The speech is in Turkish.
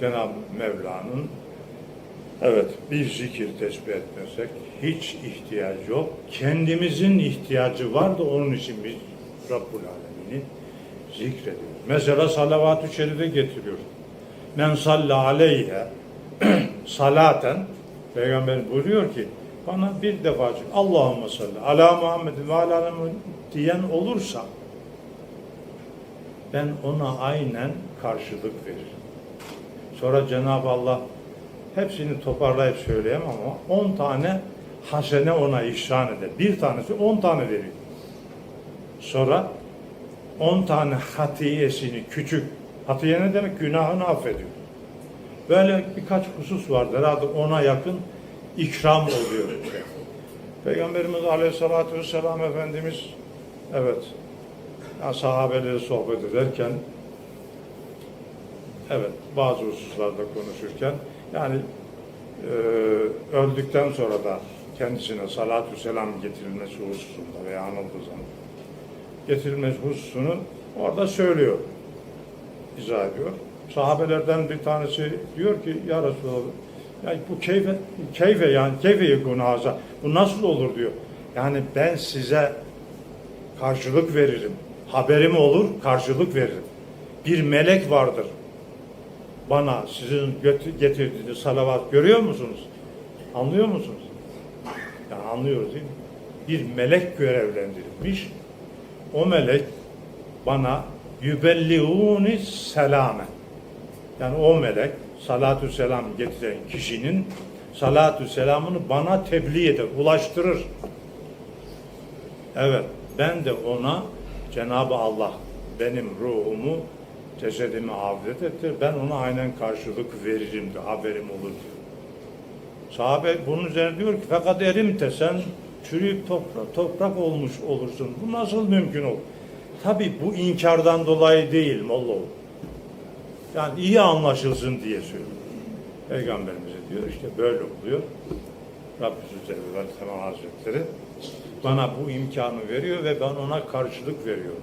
Cenab-ı Mevla'nın evet bir zikir tesbih etmesek hiç ihtiyaç yok. Kendimizin ihtiyacı var da onun için biz Rabbul Alemin'i zikrediyoruz. Mesela salavat-ı şerife getiriyor. Men salla aleyhe salaten Peygamber buyuruyor ki bana bir defacık Allahümme salli ala Muhammed ve ala diyen olursa ben ona aynen karşılık veririm. Sonra Cenab-ı Allah hepsini toparlayıp söyleyemem ama 10 tane hasene ona ihsan eder. Bir tanesi 10 tane veriyor. Sonra 10 tane hatiyesini küçük, hatiye ne demek? Günahını affediyor. Böyle birkaç husus vardır. Herhalde ona yakın ikram oluyor. Peygamberimiz Aleyhisselatü Vesselam Efendimiz evet ya sahabeleri sohbet ederken evet bazı hususlarda konuşurken yani e, öldükten sonra da kendisine salatü selam getirilmesi hususunda veya anıldığı zaman getirilmesi hususunu orada söylüyor, izah ediyor. Sahabelerden bir tanesi diyor ki ya Resulallah ya bu keyfe, keyfe yani keyfe gunaza bu nasıl olur diyor. Yani ben size karşılık veririm. Haberim olur, karşılık veririm. Bir melek vardır. Bana sizin getirdiğiniz salavat görüyor musunuz? Anlıyor musunuz? Yani anlıyoruz değil mi? Bir melek görevlendirilmiş. O melek bana yübelliğuni selame. Yani o melek salatü selam getiren kişinin salatü selamını bana tebliğ eder, ulaştırır. Evet, ben de ona Cenab-ı Allah benim ruhumu, cesedimi avdet etti. Ben ona aynen karşılık veririm haberim olur diyor. Sahabe bunun üzerine diyor ki fakat erimte sen çürüyüp toprak, toprak olmuş olursun. Bu nasıl mümkün olur? Tabi bu inkardan dolayı değil Mollaoğlu. Yani iyi anlaşılsın diye söylüyor. Peygamberimize diyor işte böyle oluyor. Rabbimiz ve Ala Hazretleri bana bu imkanı veriyor ve ben ona karşılık veriyorum.